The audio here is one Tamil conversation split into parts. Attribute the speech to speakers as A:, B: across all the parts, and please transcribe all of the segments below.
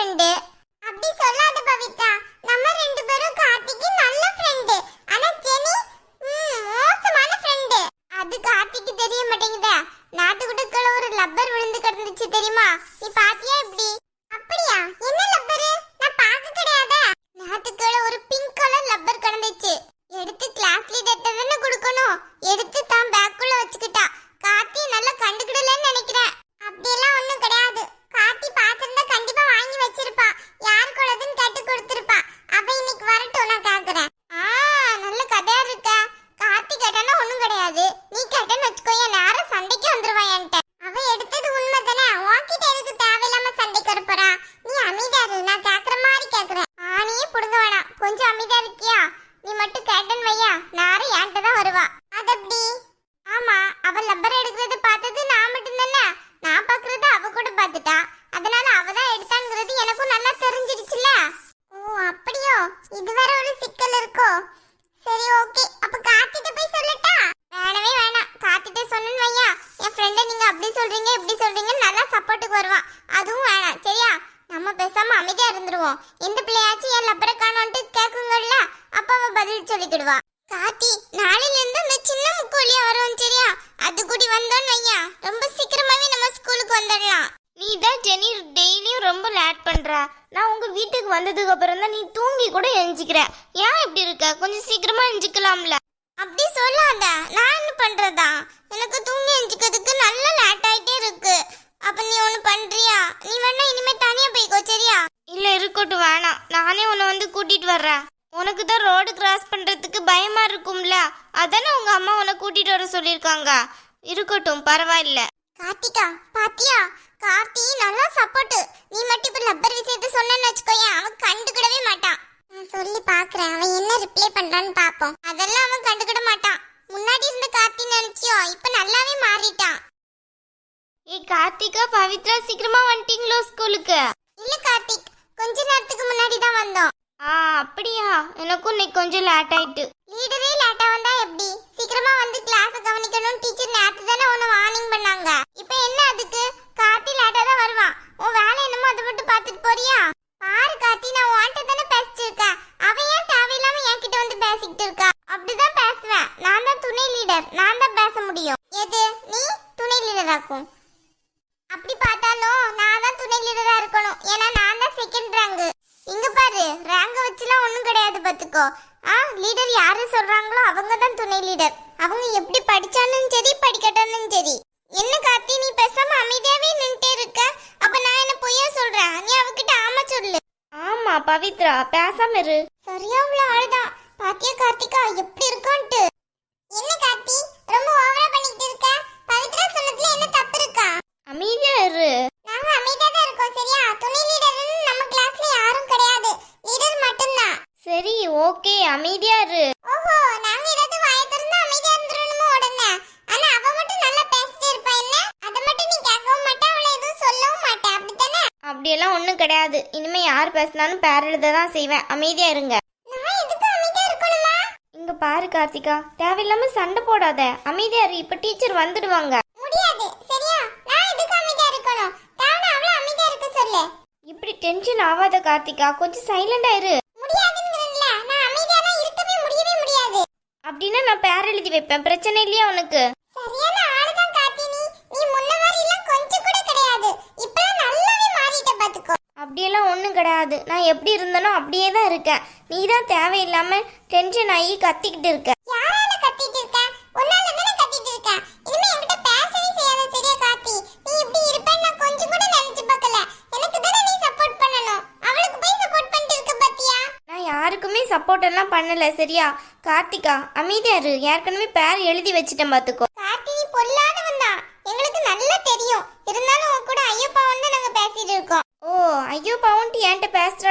A: ஜெனியும் ஃப்ரெண்டு அப்படி சொல்லாத பவித்ரா. வருவா. அதப்படி? ஆமா அவ லப்பர் எடுக்கிறது பார்த்தது நான் மட்டும் தானே நான் பாக்குறது அவ கூட பார்த்துட்டா. அதனால அவ தான் எடுத்தாங்கிறது எனக்கும் நல்லா தெரிஞ்சிடுச்சுல ஓ அப்படியோ? இது வேற ஒரு சிக்கல் இருக்கோ? சரி ஓகே அப்ப காத்திட்ட போய் சொல்லட்டா? வேணவே வேணாம். காத்திட்ட சொன்னு வையா என் ஃப்ரெண்டை நீங்க அப்படி சொல்றீங்க இப்படி சொல்றீங்க நல்லா சப்போர்ட்டுக்கு வருவான் அதுவும் வேணாம் சரியா? நம்ம பேசாம அமைதியா இருந்துருவோம். இந்த பிள்ளையாச்சும் என் லப்பரை காணோன்ட்டு கேக்குங்கல்ல அப்ப அவ பதில் சொல்லிக்கிடுவா காத்தி நாளையில இருந்து அந்த சின்ன முக்கோலியா வரும் சரியா அது கூடி வந்தோன்னு வையா ரொம்ப சீக்கிரமாவே நம்ம ஸ்கூலுக்கு வந்துடலாம்
B: நீ தான் ஜெனி டெய்லியும் ரொம்ப லேட் பண்ற நான் உங்க வீட்டுக்கு வந்ததுக்கு அப்புறம் தான் நீ தூங்கி கூட எஞ்சிக்கிற ஏன் இப்படி இருக்க? கொஞ்சம் சீக்கிரமா எஞ்சிக்கலாம்ல
A: அப்படி சொல்லாத. நான் என்ன பண்றதா? எனக்கு தூங்கி எஞ்சிக்கிறதுக்கு நல்ல லேட் ஆயிட்டே இருக்கு. அப்ப நீ ஒண்ணு பண்றியா? நீ வேணா இனிமே தனியா போய்க்கோ சரியா?
B: இல்ல இருக்கட்டும் வேணாம். நானே உன்னை வந்து கூட்டிட்டு வர்றேன். உனக்கு தான் ரோடு கிராஸ் பண்றதுக்கு பயமா இருக்கும்ல? அதானே உங்க அம்மா உன்னை கூட்டிட்டு வர சொல்லியிருக்காங்க. இருக்கட்டும் பரவாயில்ல.
A: கார்த்திகா பாத்தியா? கார்த்தி நல்லா சப்போர்ட் நீ மட்டும் இப்ப லப்பர் விஷயத்த சொன்னேன்னு வச்சுக்கோயேன் அவன் கண்டுக்கிடவே மாட்டான் நான் சொல்லி பாக்குறேன். அவன் என்ன ரிப்ளை பண்றான்னு பாப்போம். அதெல்லாம் அவன் கண்டுக்கிட மாட்டான். முன்னாடி இருந்த கார்த்தி நினைச்சியோ? இப்ப நல்லாவே மாறிட்டான்.
B: ஏய் கார்த்திகா பவித்ரா சீக்கிரமா வந்துட்டீங்களோ ஸ்கூலுக்கு?
A: இல்ல கார்த்திக் கொஞ்ச நேரத்துக்கு முன்னாடி தான் வந்தோம்.
B: ஆ அப்படியா? எனக்கும் இன்னைக்கு கொஞ்சம் லேட் ஆயிட்டு.
A: லீடரே லேட்டா வந்தா எப்படி? சீக்கிரமா வந்து கிளாஸ் கவனிக்கணும் டீச்சர் நேத்து தானே உன்னை வார்னிங் பண்ணாங்க. இப்போ என்ன அதுக்கு? கார்த்தி லேட்டா தான் வருவான். உன் வேலை என்னமோ அதை மட்டும் பார்த்துட்டு போறியா? பாரு கார்த்தி நான் உன்கிட்ட தானே பேசிட்டு இருக்கேன் அவன் ஏன் தேவையில்லாம என்கிட்ட வந்து பேசிக்கிட்டு இருக்கா அப்படிதான் பேசுவேன் நான் தான் துணை லீடர் நான் தான் பேச முடியும் எது நீ துணை லீடர் ஆக்கும் அப்படி பார்த்தாலும் நான் தான் துணை லீடரா இருக்கணும் ஏன்னா நான் தான் செகண்ட் ரேங்க் இங்க பாரு ரேங்க வச்சுலாம் ஒண்ணும் கிடையாது பாத்துக்கோ ஆ லீடர் யாரு சொல்றாங்களோ அவங்க தான் துணை லீடர் அவங்க எப்படி படிச்சாலும் சரி படிக்கட்டாலும் சரி. என்ன கார்த்தி நீ பேசாம அமைதியாவே நின்னுட்டே இருக்க. அப்ப நான் என்ன பொய்யா சொல்றேன்? நீ அவகிட்ட ஆமா சொல்லு.
B: ஆமா பவித்ரா பேசாம இரு.
A: சரியா உள்ள ஆளுதான். பாத்தியா கார்த்திகா எப்படி இருக்கான்ட்டு? என்ன கார்த்தி ரொம்ப ஓவரா பண்ணிட்டு இருக்க? பவித்ரா சொன்னதுல என்ன தப்பு இருக்கா?
B: அமைதியா இரு.
A: நாங்க அமைதியா தான் இருக்கோம் சரியா? துணை லீடர்னு நம்ம கிளாஸ்ல யாரும் கிடையாது. லீடர் மட்டும்தான்.
B: சரி ஓகே அமைதியா அப்படியெல்லாம் ஒன்றும் கிடையாது. இனிமே யார் பேசினாலும் பேர் எழுத தான் செய்வேன். அமைதியா இருங்க. இங்க பாரு கார்த்திகா. தேவையில்லாம சண்டை போடாத. அமைதியா இரு. இப்ப டீச்சர் வந்துடுவாங்க.
A: முடியாது. சரியா? நான் எதுக்கு அமைதியா இருக்கணும்? தானே அவளை அமைதியா இருக்க சொல்லு.
B: இப்படி டென்ஷன் ஆகாத கார்த்திகா. கொஞ்சம் சைலண்டா இரு.
A: முடியாதுங்கிறேன்ல நான் அமைதியா தான் இருக்கவே
B: அப்படின்னா நான் பேர் எழுதி வைப்பேன். பிரச்சனை இல்லையா உனக்கு
A: சரியான ஆளுதான் கார்த்தி நீ நீ முன்ன மாதிரி எல்லாம் கொஞ்சம் கூட கிடையாது இப்பலாம் நல்லாவே மாறிட்ட பாத்துக்கோ
B: அப்படியெல்லாம் ஒன்றும் கிடையாது. நான் எப்படி இருந்தனோ அப்படியே தான் இருக்கேன். நீ தான் தேவையில்லாமல் டென்ஷன் ஆகி கத்திக்கிட்டு இருக்க.
A: யாரால கத்திட்டு இருக்க? உன்னால தானே கத்திட்டு இருக்க? இனிமே என்கிட்ட பேசவே செய்யாத சரியா நீ இப்படி இருப்பேன்னு நான் கொஞ்சம் கூட நினைச்சு பார்க்கல. எனக்கு தானே நீ சப்போர்ட் பண்ணணும். அவளுக்கு போய் சப்போர்ட் பண்ணிட்டு இருக்க பாத்தியா?
B: நான் யாருக்குமே சப்போர்ட் எல்லாம் பண்ணல சரியா? கார்த்திகா அமைதியா இரு. ஏற்கனவே பேர் எழுதி வச்சிட்டேன் பார்த்துக்கோ
A: கார்த்தி நீ பொல்லாதவன் தான் எங்களுக்கு நல்லா தெரியும் இருந்தாலும் உன் கூட ஐயப்பா வந்து நாங்க பேசிட்டு இருக்கோம்
B: ஓ ஐயோ பவுன்ட்டு என்கிட்ட பேசுற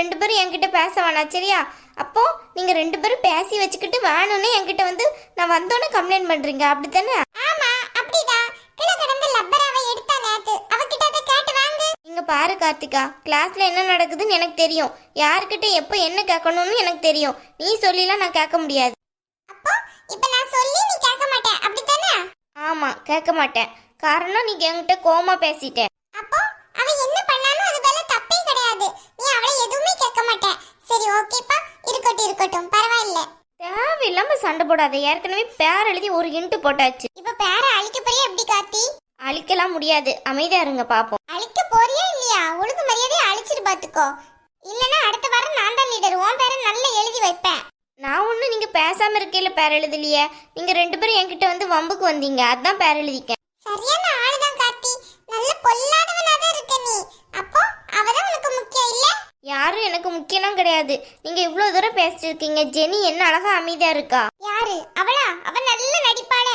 B: ரெண்டு பேரும் என்கிட்ட பேச வேணாம் சரியா? அப்போ நீங்க ரெண்டு பேரும் பேசி வச்சுக்கிட்டு வேணும்னு என்கிட்ட வந்து நான் வந்தோன்னே கம்ப்ளைண்ட்
A: கேட்டு வாங்கு.
B: இங்க பாரு கார்த்திகா கிளாஸ்ல என்ன நடக்குதுன்னு எனக்கு தெரியும். யார்கிட்ட எப்போ என்ன கேட்கணும்னு எனக்கு தெரியும். நீ சொல்லிலாம் நான் கேட்க முடியாது.
A: அப்போ இப்ப நான் சொல்லி நீ கேட்க மாட்டேன் அப்படித்தானே?
B: ஆமா கேட்க மாட்டேன். காரணம் நீங்க என்கிட்ட கோமா பேசிட்ட
A: அப்போ அவ என்ன பண்ணாலும் அது மேல தப்பே கிடையாது நீ அவளை எதுவுமே கேட்க மாட்டே சரி ஓகேப்பா இருக்கட்டும் பரவாயில்ல.
B: தேவையில்லாம சண்டை போடாத. ஏற்கனவே பேர் எழுதி ஒரு இன்ட்டு போட்டாச்சு.
A: இப்ப பேர அழிக்க போறியா எப்படி கார்த்தி?
B: அழிக்கலாம் முடியாது. அமைதியா இருங்க பாப்போம்.
A: அழிக்க போறியா இல்லையா? ஒழுங்கு மரியாதையை அழிச்சிட்டு பாத்துக்கோ. இல்லனா அடுத்த வாரம் நான் தான் லீடர் உன் பேரை நல்லா எழுதி வைப்பேன்.
B: நான் ஒன்றும் நீங்க பேசாம இருக்கையில பேர் எழுதலையே. நீங்க ரெண்டு பேரும் என்கிட்ட வந்து வம்புக்கு வந்தீங்க. அதான் பேர் எழுதிக்கேன்
A: சரியான ஆளுதான் கார்த்தி நல்ல பொல்லாதவனா தான் இருக்க நீ அப்போ அவதான் உனக்கு முக்கியம் இல்ல
B: யாரும் எனக்கு முக்கியம்லாம் கிடையாது நீங்க இவ்வளவு தூரம் பேசிட்டு இருக்கீங்க ஜெனி என்ன அழகா அமைதியா இருக்கா?
A: யாரு? அவளா? அவ நல்ல நடிப்பாள.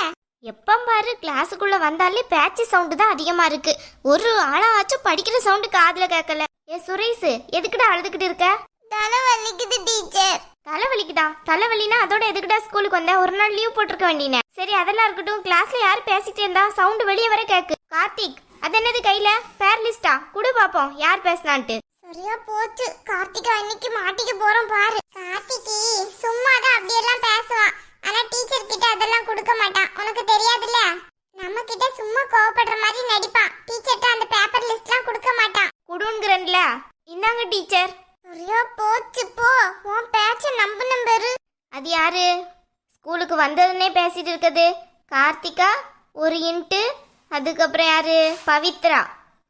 B: எப்ப பாரு கிளாஸுக்குள்ள வந்தாலே பேச்சு சவுண்டு தான் அதிகமா இருக்கு. ஒரு ஆளாச்சும் படிக்கிற சவுண்டு காதுல கேட்கல ஏ சுரேஷ் எதுக்குடா அழுதுகிட்டு இருக்க?
A: தலை வலிக்குது டீச்சர்.
B: தலைவலிக்குதா? தலைவலினா அதோட எதுக்குடா ஸ்கூலுக்கு வந்த? ஒரு நாள் லீவ் போட்டிருக்க வேண்டியனே சரி அதெல்லாம் இருக்கட்டும். கிளாஸ்ல யார் பேசிட்டு இருந்தா சவுண்டு வெளியே வர கேக்கு. கார்த்திக் அது என்னது கையில? பேர் லிஸ்டா குடு பாப்போம். யார் பேசினான்ட்டு.
A: சரியா போச்சு. கார்த்திகா இன்னைக்கு மாட்டிக்க போறோம் பாரு. கார்த்திகி சும்மா தான் அப்படியெல்லாம் பேசுவான் ஆனா டீச்சர் கிட்ட அதெல்லாம் கொடுக்க மாட்டான் உனக்கு தெரியாதுல்ல? நம்ம கிட்ட சும்மா கோவப்படுற மாதிரி நடிப்பான் டீச்சர்ட்ட அந்த பேப்பர் லிஸ்ட்லாம் கொடுக்க மாட்டான்
B: குடுங்கிறன்ல. இந்தாங்க டீச்சர்
A: சரியா போச்சு போ. உன் பேச்ச நம்பு நம்பரு.
B: அது யாரு? ஸ்கூலுக்கு வந்ததுன்னே பேசிட்டு இருக்குது. கார்த்திகா ஒரு இன்ட்டு. அதுக்கப்புறம் யாரு? பவித்ரா.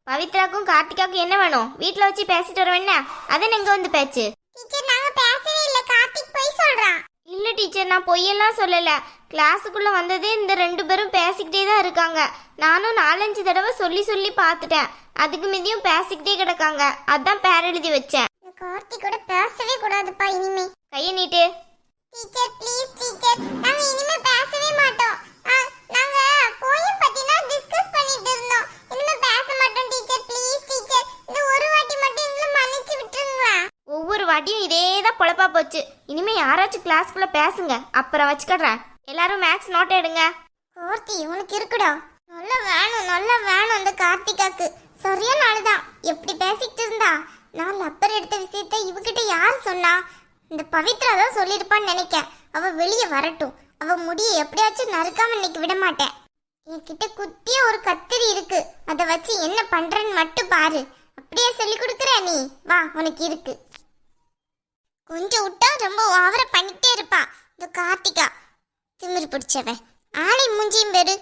B: பவித்ராக்கும் கார்த்திகாவுக்கும் என்ன வேணும்? வீட்டில் வச்சு பேசிட்டு வர என்ன? அதன் எங்க வந்து பேச்சு?
A: டீச்சர் நாங்க பேசவே இல்ல. கார்த்திக் போய் சொல்றான்
B: இல்ல டீச்சர் நான் பொய்யெல்லாம் சொல்லல. கிளாஸுக்குள்ள வந்ததே இந்த ரெண்டு பேரும் பேசிக்கிட்டே தான் இருக்காங்க. நானும் நாலஞ்சு தடவை சொல்லி சொல்லி பார்த்துட்டேன். அதுக்கு மீதியும் பேசிக்கிட்டே கிடக்காங்க. அதான் பேர் எழுதி வச்சேன்.
A: இந்த கார்த்திகோட பேசவே கூடாதுப்பா இனிமே.
B: கையை நீட்டு. ஏதாச்சும் கிளாஸ்க்குள்ள பேசுங்க. அப்புறம் வச்சுக்கடுறேன் எல்லாரும் மேக்ஸ் நோட் எடுங்க.
A: கார்த்தி உனக்கு இருக்குடா. நல்லா வேணும் நல்லா வேணும் அந்த கார்த்திகாக்கு. சரியா நாளுதான் எப்படி பேசிக்கிட்டு இருந்தா? நான் லப்பர் எடுத்த விஷயத்த இவகிட்ட யார் சொன்னா? இந்த பவித்ரா தான் சொல்லியிருப்பான்னு நினைக்க அவ வெளியே வரட்டும். அவ முடிய எப்படியாச்சும் நறுக்காம இன்னைக்கு விட மாட்டேன். என்கிட்ட குத்திய ஒரு கத்திரி இருக்கு. அதை வச்சு என்ன பண்றேன்னு மட்டும் பாரு. அப்படியே சொல்லி கொடுக்குற நீ. வா உனக்கு இருக்கு. கொஞ்சம் விட்டா ரொம்ப ஓவரை பண்ணிட்டே இருப்பா. இந்த கார்த்திகா. திமிரு பிடிச்சவன். ஆளை மூஞ்சியும் பேரு